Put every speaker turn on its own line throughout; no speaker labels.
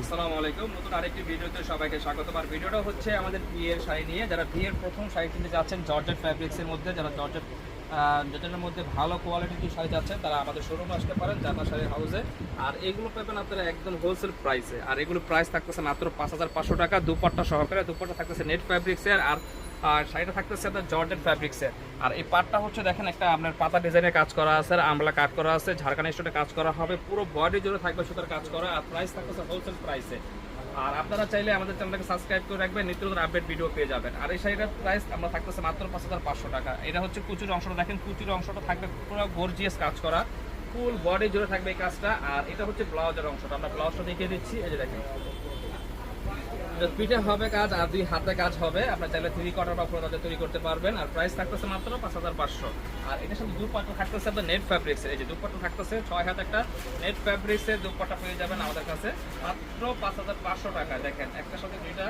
আসসালামু আলাইকুম। নতুন আরেকটি ভিডিওতে সবাইকে স্বাগত। আর ভিডিওটা হচ্ছে আমাদের বিয়ের শাড়ি নিয়ে। যারা বিয়ের প্রথম শাড়ি কিনতে যাচ্ছেন জর্জেট ফ্যাব্রিক্সের মধ্যে, যারা জর্জেট মধ্যে ভালো কোয়ালিটির শাড়ি যাচ্ছেন তারা আমাদের শোরুমে আসতে পারেন জানা শাড়ি হাউসে আর এগুলো পাবেন আপনারা একদম হোলসেল প্রাইসে আর এগুলো প্রাইস থাকতেছে মাত্র পাঁচ হাজার পাঁচশো টাকা। দুপাট্টা সহকারে, দুপাট্টা থাকতেছে নেট ফ্যাব্রিক্সের আর আর শাড়িটা থাকতেছে আপনার জর্ডেন ফ্যাব্রিক্সের আর এই পাটটা হচ্ছে দেখেন একটা আপনার পাতা ডিজাইনের কাজ করা আছে, আর আমলা কাট করা আছে ঝাড়খান্ড স্টোনে কাজ করা হবে, পুরো বডি জুড়ে থাকবে সুতার কাজ করা, আর প্রাইস থাকতেছে হোলসেল প্রাইসে আর আপনারা চাইলে আমাদের চ্যানেলটাকে সাবস্ক্রাইব করে রাখবেন, নিত্য নতুন আপডেট ভিডিও পেয়ে যাবেন। আর এই শাড়িটার প্রাইস আমরা থাকতেছে মাত্র পাঁচ হাজার পাঁচশো টাকা। এটা হচ্ছে কুচুর অংশটা, দেখেন কুচুর অংশটা থাকবে পুরো গর্জিয়াস কাজ করা ফুল বডি জুড়ে থাকবে এই কাজটা। আর এটা হচ্ছে ব্লাউজের অংশটা, আমরা ব্লাউজটা দেখিয়ে দিচ্ছি, এই যে দেখেন। পিঠে হবে কাজ আর দুই হাতে কাজ হবে। আপনার চাইলে থ্রি কোয়ার্টার বা ফোর তৈরি করতে পারবেন। আর প্রাইস থাকতেছে মাত্র পাঁচ হাজার পাঁচশো। আর এটার সাথে দুপাট্টা থাকতেছে আপনার নেট ফ্যাব্রিক্সের এই যে দুপাট্টা থাকতেছে, ছয় হাত একটা নেট ফ্যাব্রিক্সের দুপাট্টা পেয়ে যাবেন আমাদের কাছে। মাত্র পাঁচ হাজার পাঁচশো টাকা। দেখেন একটার সাথে দুইটা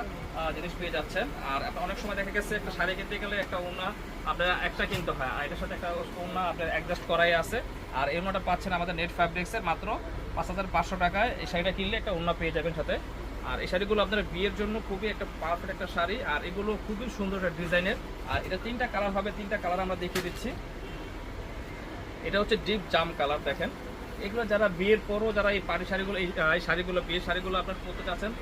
জিনিস পেয়ে যাচ্ছেন। আর অনেক সময় দেখা গেছে, একটা শাড়ি কিনতে গেলে একটা ওনা আপনার একটা কিনতে হয়। আর এটার সাথে একটা ওনা আপনার অ্যাডজাস্ট করাই আছে। আর এই ওনাটা পাচ্ছেন আমাদের নেট ফ্যাব্রিক্সের মাত্র পাঁচ হাজার পাঁচশো টাকায়। এই শাড়িটা কিনলে একটা ওনা পেয়ে যাবেন সাথে। আর এই শাড়িগুলো আপনার বিয়ের জন্য খুবই একটা পারফেক্ট একটা শাড়ি, আর এগুলো খুবই সুন্দর একটা ডিজাইনের। আর এটা তিনটা কালার হবে, তিনটা কালার আমরা দেখিয়ে দিচ্ছি। এটা হচ্ছে ডিপ জাম কালার দেখেন। এগুলো যারা বিয়ের পরও যারা এই পাড়ি শাড়িগুলো, এই শাড়িগুলো, বিয়ের শাড়িগুলো আপনার পরতে চাচ্ছেন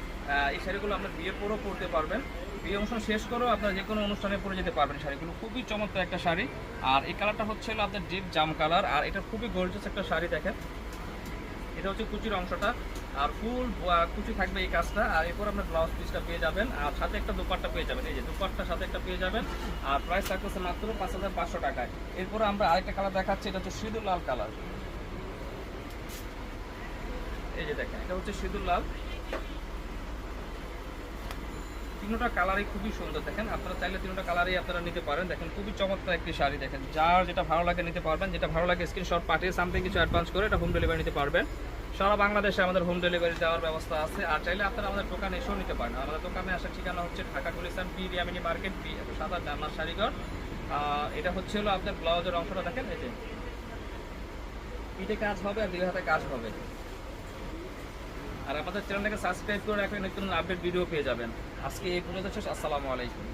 এই শাড়িগুলো আপনার বিয়ের পরও পরতে পারবেন। বিয়ে অনুষ্ঠান শেষ করেও আপনার যে কোনো অনুষ্ঠানে পরে যেতে পারবেন শাড়িগুলো। খুবই চমৎকার একটা শাড়ি। আর এই কালারটা হচ্ছে আপনার ডিপ জাম কালার আর এটা খুবই গর্জিয়াস একটা শাড়ি, দেখেন। এটা হচ্ছে কুচির অংশটা। আর ফুল কুচি থাকবে এই কাজটা। আর এরপর আপনার ব্লাউজ পিসটা পেয়ে যাবেন। আর সাথে একটা দুপাট্টা পেয়ে যাবেন। এই যে দুপাট্টার সাথে একটা পেয়ে যাবেন। আর প্রাইস থাকতেছে মাত্র পাঁচ হাজার পাঁচশো টাকায়। এরপর আমরা আরেকটা কালার দেখাচ্ছি। এটা হচ্ছে সিঁদুর লাল কালার এই যে দেখেন, এটা হচ্ছে সিঁদুর লাল। তিনটা কালারই খুবই সুন্দর, দেখেন। আপনারা চাইলে তিনটা কালারই আপনারা নিতে পারেন। দেখেন, খুবই চমৎকার একটি শাড়ি, দেখেন। যার যেটা ভালো লাগে নিতে পারবেন। যেটা ভালো লাগে স্ক্রিনশট পাঠিয়ে সামথিং কিছু অ্যাডভান্স করে এটা হোম ডেলিভারি নিতে পারবেন। সারা বাংলাদেশে আমাদের হোম ডেলিভারি দেওয়ার ব্যবস্থা আছে। আর চাইলে আপনারা আমাদের দোকানে এসেও নিতে পারেন। আমাদের দোকানে আসার ঠিকানা হচ্ছে ঢাকা গুলিস্তান বি রিয়ামিনি মার্কেট এত সাদা জান্নার শাড়িঘর। এটা হচ্ছে হলো আপনার ব্লাউজের অংশটা দেখেন, এই যে। পিঠে কাজ হবে আর দুই হাতে কাজ হবে। আর আমাদের চ্যানেলটাকে সাবস্ক্রাইব করে রাখলে নতুন আপডেট ভিডিও পেয়ে যাবেন। আজকে এই পর্যন্ত শেষ। আসসালামু আলাইকুম।